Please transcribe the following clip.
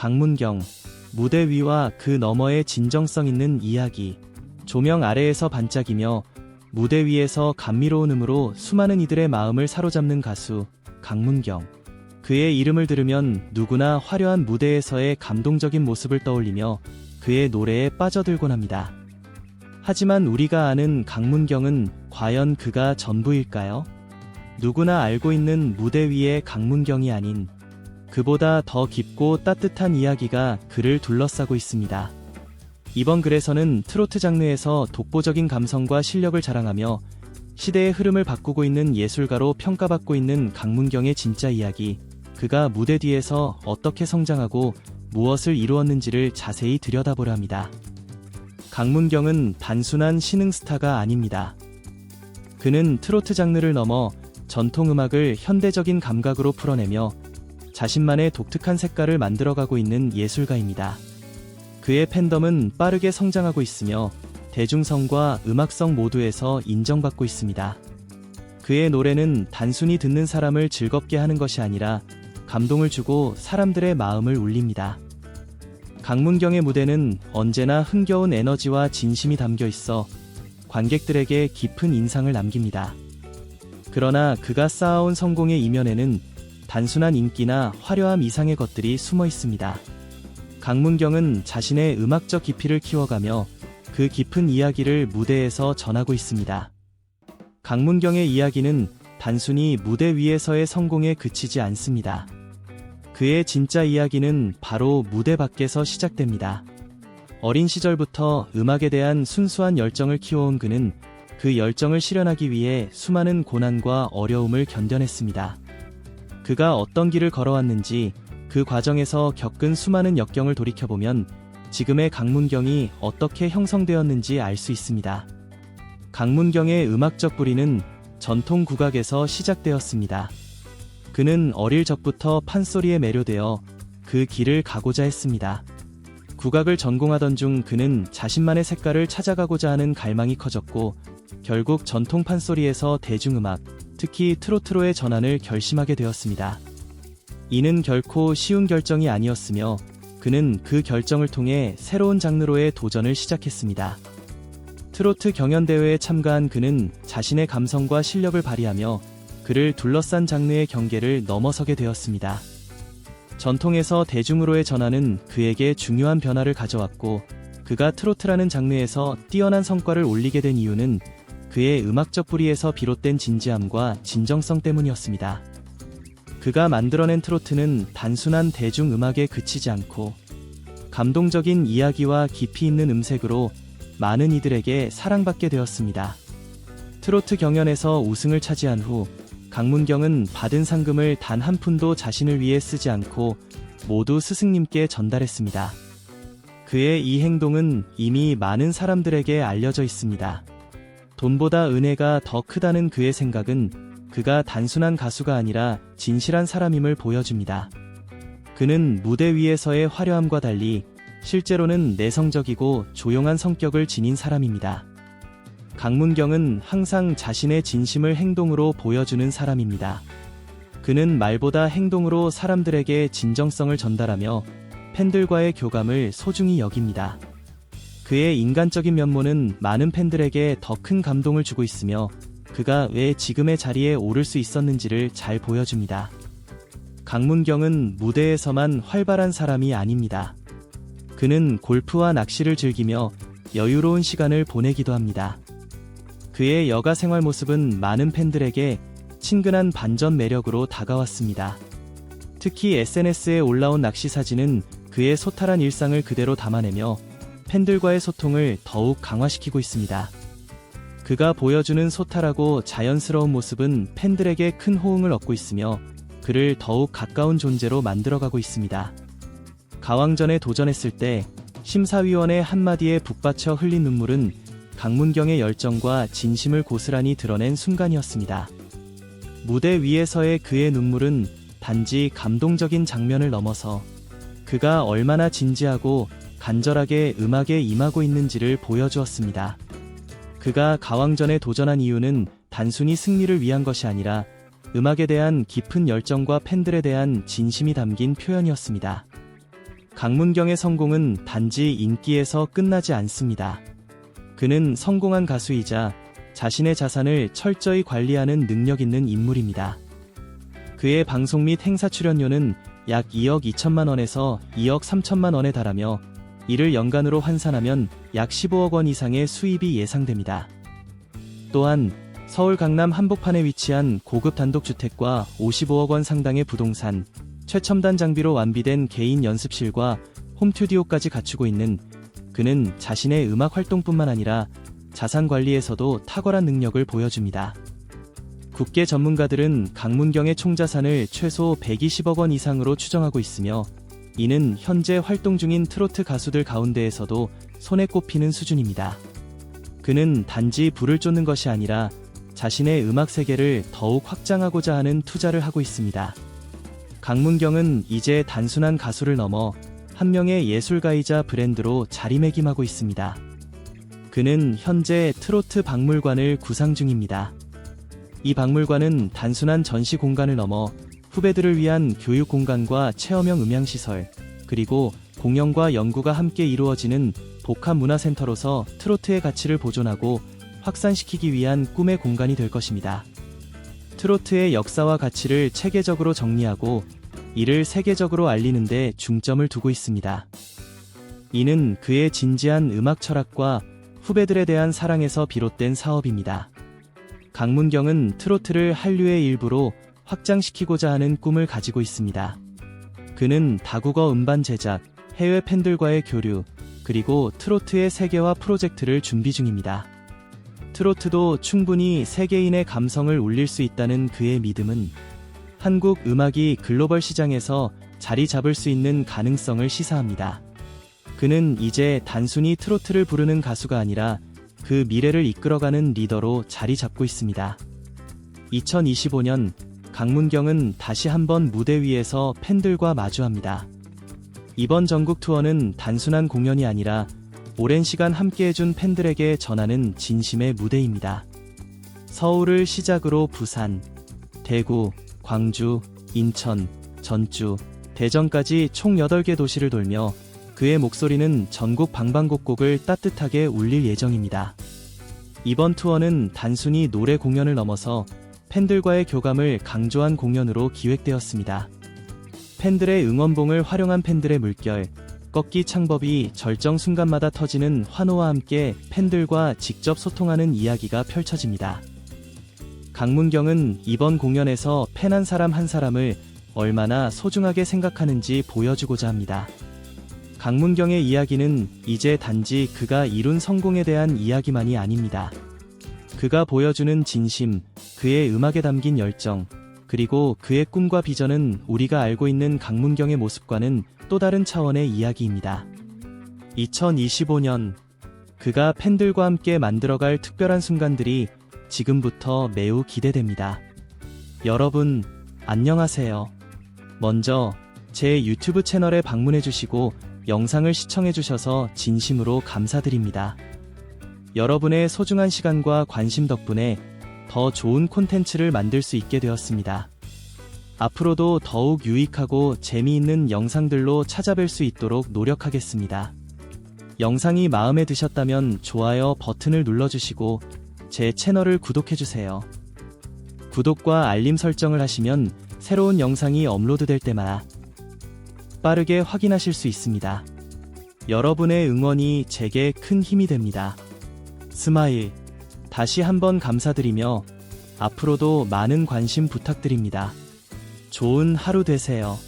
강문경, 무대 위와 그 너머의 진정성 있는 이야기, 조명 아래에서 반짝이며 무대 위에서 감미로운 음으로 수많은 이들의 마음을 사로잡는 가수, 강문경. 그의 이름을 들으면 누구나 화려한 무대에서의 감동적인 모습을 떠올리며 그의 노래에 빠져들곤 합니다. 하지만 우리가 아는 강문경은 과연 그가 전부일까요? 누구나 알고 있는 무대 위의 강문경이 아닌 그보다 더 깊고 따뜻한 이야기가 그를 둘러싸고 있습니다. 이번 글에서는 트로트 장르에서 독보적인 감성과 실력을 자랑하며 시대의 흐름을 바꾸고 있는 예술가로 평가받고 있는 강문경의 진짜 이야기, 그가 무대 뒤에서 어떻게 성장하고 무엇을 이루었는지를 자세히 들여다보려 합니다. 강문경은 단순한 신흥 스타가 아닙니다. 그는 트로트 장르를 넘어 전통 음악을 현대적인 감각으로 풀어내며 자신만의 독특한 색깔을 만들어가고 있는 예술가입니다. 그의 팬덤은 빠르게 성장하고 있으며 대중성과 음악성 모두에서 인정받고 있습니다. 그의 노래는 단순히 듣는 사람을 즐겁게 하는 것이 아니라 감동을 주고 사람들의 마음을 울립니다. 강문경의 무대는 언제나 흥겨운 에너지와 진심이 담겨 있어 관객들에게 깊은 인상을 남깁니다. 그러나 그가 쌓아온 성공의 이면에는 단순한 인기나 화려함 이상의 것들이 숨어 있습니다. 강문경은 자신의 음악적 깊이를 키워가며 그 깊은 이야기를 무대에서 전하고 있습니다. 강문경의 이야기는 단순히 무대 위에서의 성공에 그치지 않습니다. 그의 진짜 이야기는 바로 무대 밖에서 시작됩니다. 어린 시절부터 음악에 대한 순수한 열정을 키워온 그는 그 열정을 실현하기 위해 수많은 고난과 어려움을 견뎌냈습니다. 그가 어떤 길을 걸어왔는지 그 과정에서 겪은 수많은 역경을 돌이켜보면 지금의 강문경이 어떻게 형성되었는지 알 수 있습니다. 강문경의 음악적 뿌리는 전통 국악에서 시작되었습니다. 그는 어릴 적부터 판소리에 매료되어 그 길을 가고자 했습니다. 국악을 전공하던 중 그는 자신만의 색깔을 찾아가고자 하는 갈망이 커졌고 결국 전통 판소리에서 대중음악, 특히 트로트로의 전환을 결심하게 되었습니다. 이는 결코 쉬운 결정이 아니었으며 그는 그 결정을 통해 새로운 장르로의 도전을 시작했습니다. 트로트 경연대회에 참가한 그는 자신의 감성과 실력을 발휘하며 그를 둘러싼 장르의 경계를 넘어서게 되었습니다. 전통에서 대중으로의 전환은 그에게 중요한 변화를 가져왔고 그가 트로트라는 장르에서 뛰어난 성과를 올리게 된 이유는 그의 음악적 뿌리에서 비롯된 진지함과 진정성 때문이었습니다. 그가 만들어낸 트로트는 단순한 대중음악에 그치지 않고 감동적인 이야기와 깊이 있는 음색으로 많은 이들에게 사랑받게 되었습니다. 트로트 경연에서 우승을 차지한 후 강문경은 받은 상금을 단 한 푼도 자신을 위해 쓰지 않고 모두 스승님께 전달했습니다. 그의 이 행동은 이미 많은 사람들에게 알려져 있습니다. 돈보다 은혜가 더 크다는 그의 생각은 그가 단순한 가수가 아니라 진실한 사람임을 보여줍니다. 그는 무대 위에서의 화려함과 달리 실제로는 내성적이고 조용한 성격을 지닌 사람입니다. 강문경은 항상 자신의 진심을 행동으로 보여주는 사람입니다. 그는 말보다 행동으로 사람들에게 진정성을 전달하며 팬들과의 교감을 소중히 여깁니다. 그의 인간적인 면모는 많은 팬들에게 더 큰 감동을 주고 있으며 그가 왜 지금의 자리에 오를 수 있었는지를 잘 보여줍니다. 강문경은 무대에서만 활발한 사람이 아닙니다. 그는 골프와 낚시를 즐기며 여유로운 시간을 보내기도 합니다. 그의 여가 생활 모습은 많은 팬들에게 친근한 반전 매력으로 다가왔습니다. 특히 SNS에 올라온 낚시 사진은 그의 소탈한 일상을 그대로 담아내며 팬들과의 소통을 더욱 강화시키고 있습니다. 그가 보여주는 소탈하고 자연스러운 모습은 팬들에게 큰 호응을 얻고 있으며 그를 더욱 가까운 존재로 만들어가고 있습니다. 가왕전에 도전했을 때 심사위원의 한마디에 북받쳐 흘린 눈물은 강문경의 열정과 진심을 고스란히 드러낸 순간이었습니다. 무대 위에서의 그의 눈물은 단지 감동적인 장면을 넘어서 그가 얼마나 진지하고 간절하게 음악에 임하고 있는지를 보여주었습니다. 그가 가왕전에 도전한 이유는 단순히 승리를 위한 것이 아니라 음악에 대한 깊은 열정과 팬들에 대한 진심이 담긴 표현이었습니다. 강문경의 성공은 단지 인기에서 끝나지 않습니다. 그는 성공한 가수이자 자신의 자산을 철저히 관리하는 능력 있는 인물입니다. 그의 방송 및 행사 출연료는 약 2억 2천만 원에서 2억 3천만 원에 달하며 이를 연간으로 환산하면 약 15억 원 이상의 수입이 예상됩니다. 또한 서울 강남 한복판에 위치한 고급 단독주택과 55억 원 상당의 부동산, 최첨단 장비로 완비된 개인 연습실과 홈튜디오까지 갖추고 있는 그는 자신의 음악 활동뿐만 아니라 자산 관리에서도 탁월한 능력을 보여줍니다. 국계 전문가들은 강문경의 총자산을 최소 120억 원 이상으로 추정하고 있으며 이는 현재 활동 중인 트로트 가수들 가운데에서도 손에 꼽히는 수준입니다. 그는 단지 불을 쫓는 것이 아니라 자신의 음악 세계를 더욱 확장하고자 하는 투자를 하고 있습니다. 강문경은 이제 단순한 가수를 넘어 한 명의 예술가이자 브랜드로 자리매김하고 있습니다. 그는 현재 트로트 박물관을 구상 중입니다. 이 박물관은 단순한 전시 공간을 넘어 후배들을 위한 교육 공간과 체험형 음향시설, 그리고 공연과 연구가 함께 이루어지는 복합 문화센터로서 트로트의 가치를 보존하고 확산시키기 위한 꿈의 공간이 될 것입니다. 트로트의 역사와 가치를 체계적으로 정리하고 이를 세계적으로 알리는 데 중점을 두고 있습니다. 이는 그의 진지한 음악 철학과 후배들에 대한 사랑에서 비롯된 사업입니다. 강문경은 트로트를 한류의 일부로 확장시키고자 하는 꿈을 가지고 있습니다. 그는 다국어 음반 제작, 해외 팬들과의 교류, 그리고 트로트의 세계화 프로젝트를 준비 중입니다. 트로트도 충분히 세계인의 감성을 울릴 수 있다는 그의 믿음은 한국 음악이 글로벌 시장에서 자리 잡을 수 있는 가능성을 시사합니다. 그는 이제 단순히 트로트를 부르는 가수가 아니라 그 미래를 이끌어가는 리더로 자리 잡고 있습니다. 2025년 강문경은 다시 한번 무대 위에서 팬들과 마주합니다. 이번 전국 투어는 단순한 공연이 아니라 오랜 시간 함께해준 팬들에게 전하는 진심의 무대입니다. 서울을 시작으로 부산, 대구, 광주, 인천, 전주, 대전까지 총 8개 도시를 돌며 그의 목소리는 전국 방방곡곡을 따뜻하게 울릴 예정입니다. 이번 투어는 단순히 노래 공연을 넘어서 팬들과의 교감을 강조한 공연으로 기획되었습니다. 팬들의 응원봉을 활용한 팬들의 물결, 꺾기 창법이 절정 순간마다 터지는 환호와 함께 팬들과 직접 소통하는 이야기가 펼쳐집니다. 강문경은 이번 공연에서 팬 한 사람 한 사람을 얼마나 소중하게 생각하는지 보여주고자 합니다. 강문경의 이야기는 이제 단지 그가 이룬 성공에 대한 이야기만이 아닙니다. 그가 보여주는 진심, 그의 음악에 담긴 열정, 그리고 그의 꿈과 비전은 우리가 알고 있는 강문경의 모습과는 또 다른 차원의 이야기입니다. 2025년, 그가 팬들과 함께 만들어갈 특별한 순간들이 지금부터 매우 기대됩니다. 여러분, 안녕하세요. 먼저, 제 유튜브 채널에 방문해 주시고 영상을 시청해 주셔서 진심으로 감사드립니다. 여러분의 소중한 시간과 관심 덕분에 더 좋은 콘텐츠를 만들 수 있게 되었습니다. 앞으로도 더욱 유익하고 재미있는 영상들로 찾아뵐 수 있도록 노력하겠습니다. 영상이 마음에 드셨다면 좋아요 버튼을 눌러주시고 제 채널을 구독해주세요. 구독과 알림 설정을 하시면 새로운 영상이 업로드될 때마다 빠르게 확인하실 수 있습니다. 여러분의 응원이 제게 큰 힘이 됩니다. 스마일. 다시 한번 감사드리며 앞으로도 많은 관심 부탁드립니다. 좋은 하루 되세요.